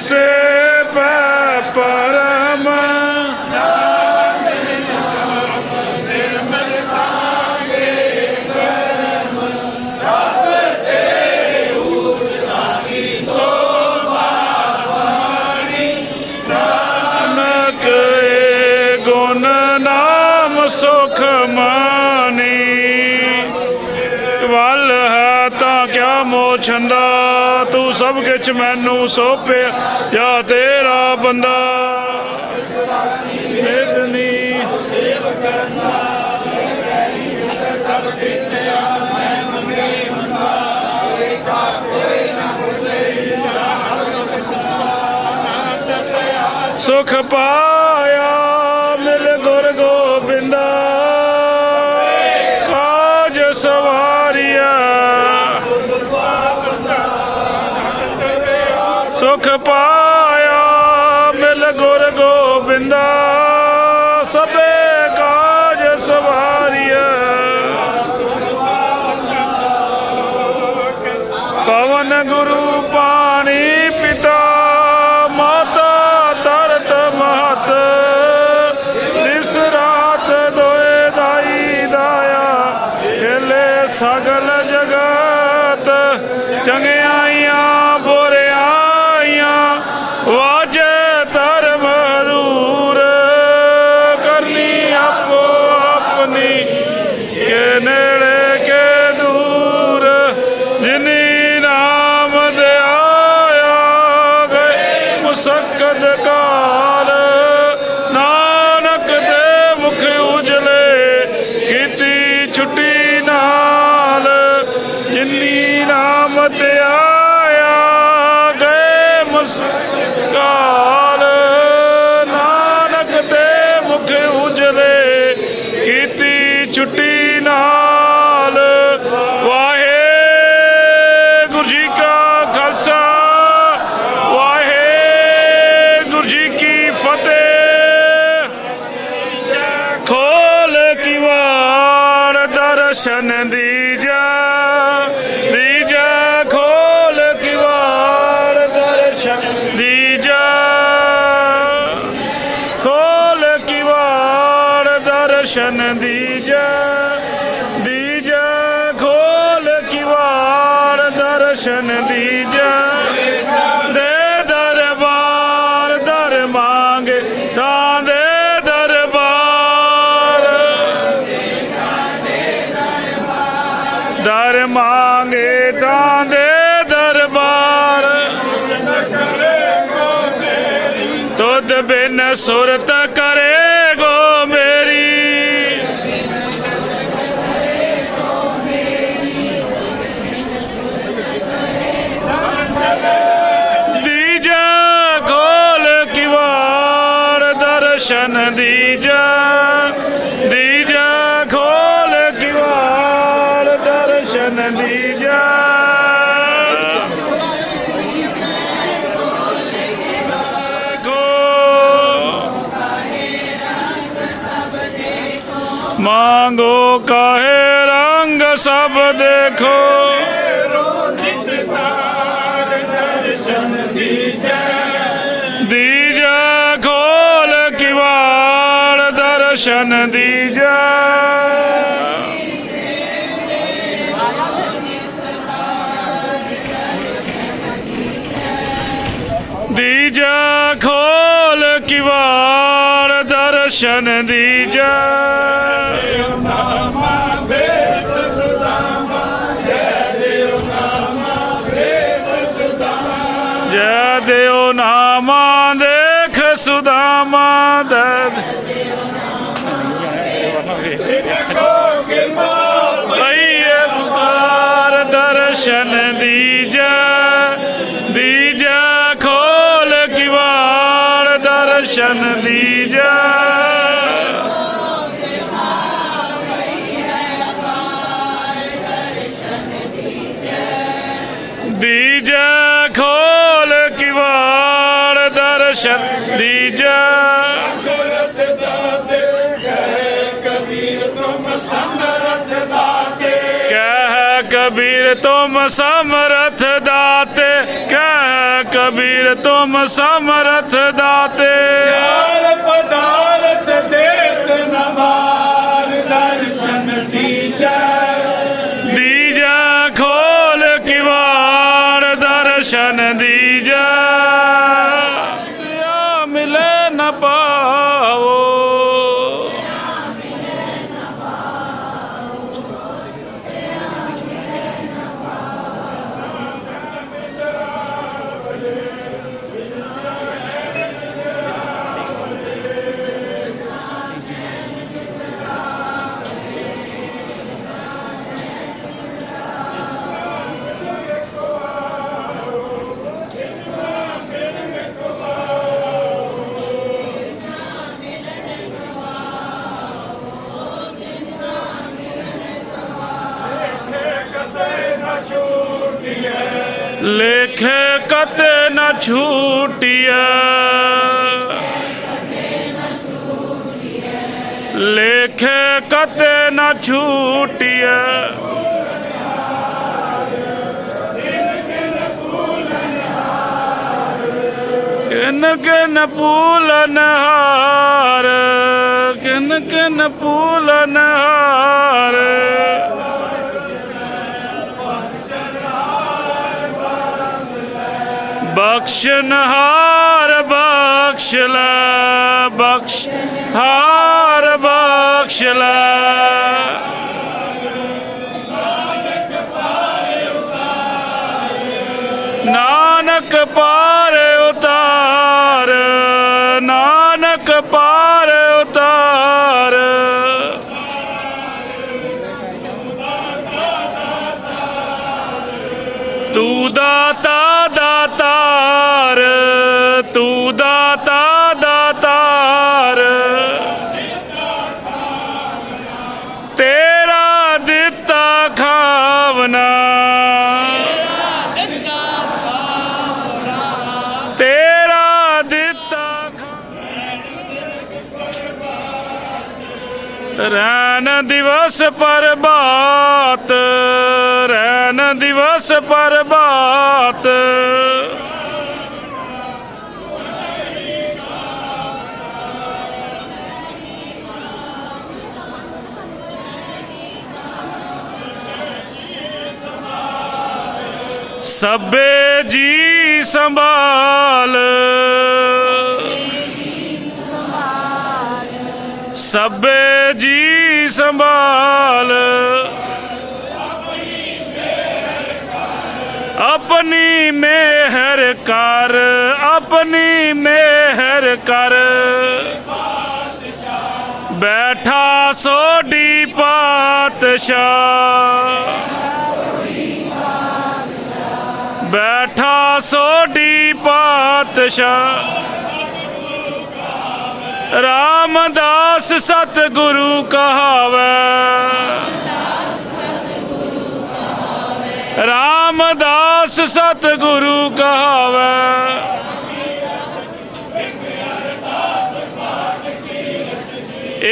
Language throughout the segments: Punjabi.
Say. ਕਿਆ ਮੋ ਛੰਦਾ ਤੂੰ ਸਭ ਕਿਛ ਮੈਨੂੰ ਸੋਪਿਆ। ਜਾਂ ਤੇਰਾ ਬੰਦਾ। ਮੇਦਨੀ ਸੁਖ ਪਾਇਆ ਮਿਲ ਗੁਰ ਗੋਬਿੰਦਾ। ਕਾਜ ਸਵਾਰੀਆ ਸੁਖ ਪਾਇਆ, ਮਿਲ ਗੁਰ ਗੋਬਿੰਦਾ, ਸਭੇ ਕਾਜ ਸਵਾਰੀਆ ਪਵਨ ਗੁਰੂ ਪਾਣੀ ਪਿਤਾ, ਮਾਤਾ ਤਰਤ ਮਹਤ। ਇਸ ਰਾਤ ਦੋਏ ਦਾਈ ਦਾਇਆ, ਖੇਲੇ ਸਗਲ ਜਗਤ ਚੰਗਿਆਈਆਂ ਦਰਸ਼ਨ ਦੀਜਾ ਦੀਜਾ ਖੋਲ ਕਿਵਾੜ, ਦਰਸ਼ਨ ਦੀਜਾ। ਖੋਲ ਕਿਵਾੜ, ਦਰਸ਼ਨ ਦੀਜਾ ਦੀਜਾ ਖੋਲ ਕਿਵਾੜ, ਦਰਸ਼ਨ ਦੀਜਾ। ਸੁਰਤ ਕਰੇ ਗੋ ਮੇਰੀ। ਦੀਜਾ ਖੋਲ ਕਿਵਾੜ ਦਰਸ਼ਨ ਦੀਜਾ। ਦੀਜਾ ਮਾਂਗੋ ਕਾਹੇ ਰੰਗ ਸਭ ਦੇਖੋ। ਦੀਜਾ ਖੋਲ ਕਿਵਾੜ ਦਰਸ਼ਨ ਦੀਜਾ। ਦਰਸ਼ਨ ਦੀ ਜੈ। ਦੇਵ ਨਾਮਾ ਦੇਖ ਸੁਦਾਮਾ ਦੇ। ਭਈਏ ਦਰਸ਼ਨ ਦੀ ਜੈ। ਦੀ ਜੈ ਖੋਲ ਕਿਵਾੜ ਦਰਸ਼ਨ ਦੀ ਜੈ। ਤੁਮ ਸਮਰਥ ਦਾਤੇ ਕਹਿ ਕਬੀਰ ਤੁਮ ਸਮਰਥ ਦਾਤੇ। ਚਾਰ ਪਦਾਰਥ ਦੇਤ ਨਮਾਰ ਲੇਖੇ ਕਤ ਨਾ ਛੂਟਿਆ ਲੇਖੇ ਕਤ ਨਾ ਛੂਟਿਆ ਕਿਨ ਕਿਨ ਪੂਲਨ ਹਾਰ ਕਿਨ ਕਿਨ ਪੂਲਨ ਹਾਰ ਬਖਸ਼ਨਹਾਰ ਬਖਸ਼ ਲੈ, ਬਖਸ਼ ਹਾਰ, ਬਖਸ਼ ਲੈ। ਨਾਨਕ ਪਾਰ ਉਤਾਰ, ਨਾਨਕ ਪਾਰ ਉਤਾਰ। ਤੂੰ ਦਾਤਾ ਤੂੰ ਦਾਤਾ ਦਾਤਾਰ ਤੇਰਾ ਦਿੱਤਾ ਖਾਵਨਾ। ਤੇਰਾ ਦਿੱਤਾ ਰੈਨ ਦਿਵਸ ਪਰਬਾਤ। ਰੈਨ ਦਿਵਸ ਪਰਬਾਤ। ਸਭੇ ਜੀ ਸੰਭਾਲ। ਸਭੇ ਜੀ ਸੰਭਾਲ। ਆਪਣੀ ਮਿਹਰ ਕਰ, ਆਪਣੀ ਮਿਹਰ ਕਰ। ਬੈਠਾ ਸੋਢੀ ਪਾਤਸ਼ਾਹ। ਬੈਠਾ ਸੋਢੀ ਪਾਤਸ਼ਾਹ। ਰਾਮਦਾਸ ਸਤਿਗੁਰੂ ਕਹਾਵੇ। ਰਾਮਦਾਸ ਸਤਿਗੁਰੂ ਕਹਾਵੇ।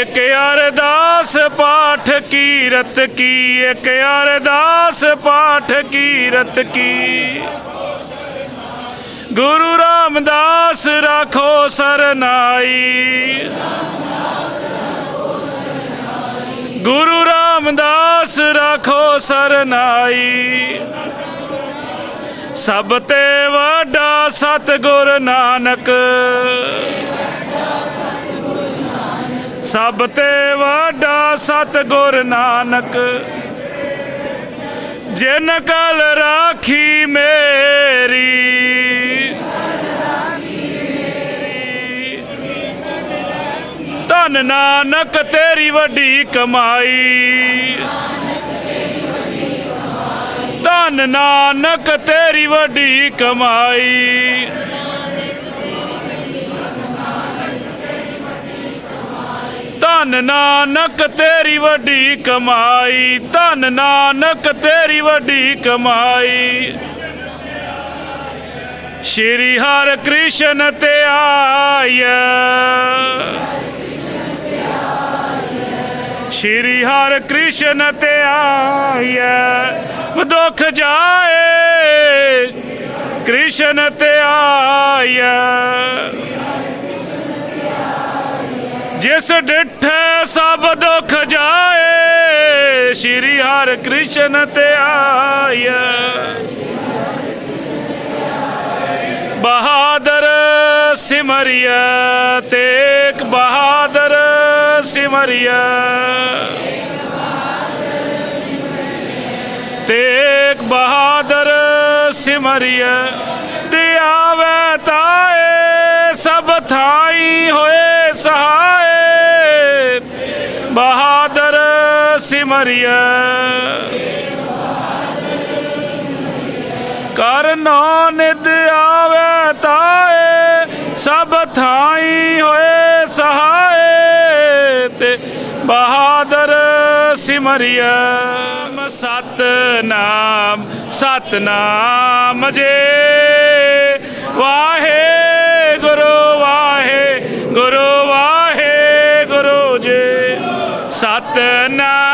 ਇਕ ਅਰਦਾਸ ਪਾਠ ਕੀਰਤ ਕੀ, ਇਕ ਅਰਦਾਸ ਪਾਠ ਕੀਰਤ ਕੀ। ਗੁਰੂ ਰਾਮਦਾਸ ਰਾਖੋ ਸਰਨਾਈ। ਗੁਰੂ ਰਾਮਦਾਸ ਰਾਖੋ ਸਰਨਾਈ। ਸਭ ਤੇ ਵੱਡਾ ਸਤਿਗੁਰ ਨਾਨਕ। ਸਭ ਤੇ ਵੱਡਾ ਸਤਿਗੁਰ ਨਾਨਕ, ਜਿਨ ਕਲ ਰਾਖੀ ਮੇਰੀ। ਧਨ ਨਾਨਕ ਤੇਰੀ ਵੱਡੀ ਕਮਾਈ। ਧਨ ਨਾਨਕ ਤੇਰੀ ਵੱਡੀ ਕਮਾਈ। ਧਨ ਨਾਨਕ ਤੇਰੀ ਵੱਡੀ ਕਮਾਈ, ਧਨ ਨਾਨਕ ਤੇਰੀ ਵੱਡੀ ਕਮਾਈ। ਸ਼੍ਰੀ ਹਰਿ ਕ੍ਰਿਸ਼ਨ ਤੇ ਆਇਆ। ਸ਼੍ਰੀ ਹਰਿ ਕ੍ਰਿਸ਼ਨ ਤੇ ਆਇਆ। ਦੁੱਖ ਜਾਏ, ਕ੍ਰਿਸ਼ਨ ਤੇ ਆਇਆ। ਜਿਸ ਡਿਠੇ ਸਭ ਦੁੱਖ ਜਾਏ, ਸ਼੍ਰੀ ਹਰਿ ਕ੍ਰਿਸ਼ਨ ਤੇ ਆਇਆ ਬਹਾਦਰ ਸਿਮਰਿਆ ਤੇਕ ਬਹਾਦਰ ਸਿਮਰਿਆ ਤੇਕ ਬਹਾਦਰ ਸਿਮਰਿਆ ਤੇ ਆਵੇ ਕਰ ਕਰਨੋ ਨਿਦ ਆਵੇ ਤਾਏ, ਸਭ ਥਾਈ ਹੋਏ ਸਹਾਏ ਤੇ ਬਹਾਦਰ ਸਿਮਰਿਆ ਸਤ ਨਾਮ ਸਤ ਨਾਮ ਜੇ। ਵਾਹੇ ਗੁਰੂ ਵਾਹੇ ਗੁਰੂ ਵਾਹੇ ਗੁਰੂ ਜੀ। ਸਤਨਾਮ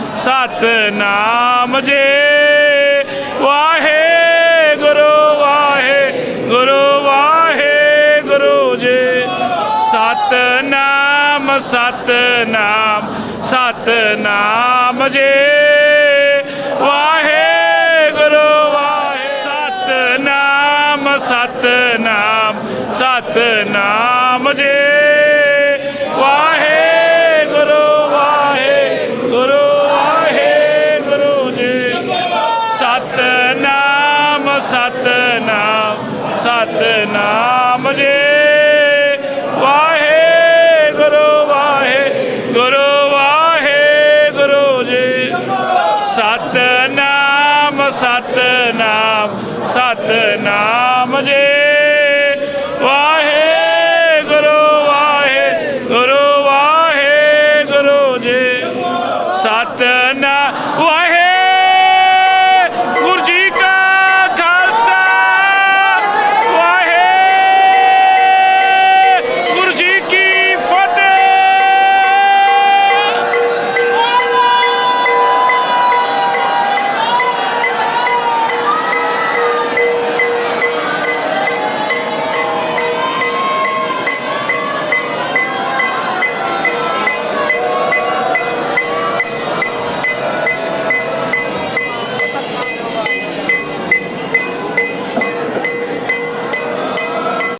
ਸਤਨਾਮ ਜੇ। ਵਾਹੇ ਗੁਰੂ ਵਾਹੇ ਗੁਰੂ ਵਾਹੇ ਗੁਰੂ ਜੀ। ਸਤਨਾਮ ਸਤਨਾਮ ਸਤਨਾਮ ਜੇ। ਸਤਨਾਮ ਸਤਨਾਮ ਸਤਨਾਮ ਜੇ। ਵਾਹਿ